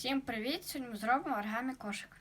Всім привіт! Сьогодні ми зробимо оригамі кошик.